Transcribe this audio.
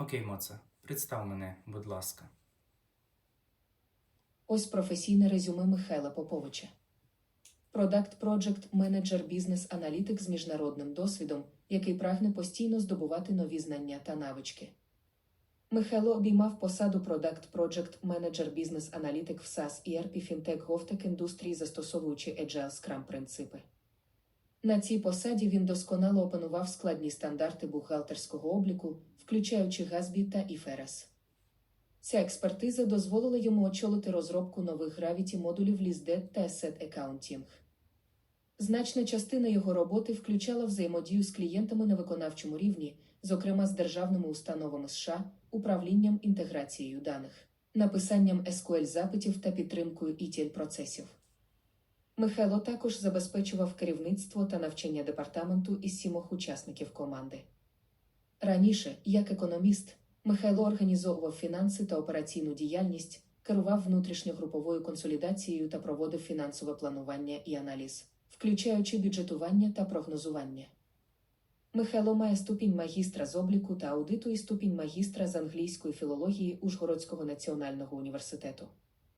Окей, Моце, представ мене, будь ласка. Ось професійне резюме Михайла Поповича. Product Project Business Analytic з міжнародним досвідом, який прагне постійно здобувати нові знання та навички. Михайло обіймав посаду Product Project Business Analytic в SaaS ERP Fintech GovTech індустрії, застосовуючи Agile Scrum принципи. На цій посаді він досконало опанував складні стандарти бухгалтерського обліку, включаючи Gatsby та IFRS. Ця експертиза дозволила йому очолити розробку нових Gravity модулів ListDead та Asset Accounting. Значна частина його роботи включала взаємодію з клієнтами на виконавчому рівні, зокрема з державними установами США, управлінням інтеграцією даних, написанням SQL запитів та підтримкою etl процесів. Михайло також забезпечував керівництво та навчання департаменту із сімох учасників команди. Раніше, як економіст, Михайло організовував фінанси та операційну діяльність, керував внутрішньогруповою консолідацією та проводив фінансове планування і аналіз, включаючи бюджетування та прогнозування. Михайло має ступінь магістра з обліку та аудиту і ступінь магістра з англійської філології Ужгородського національного університету.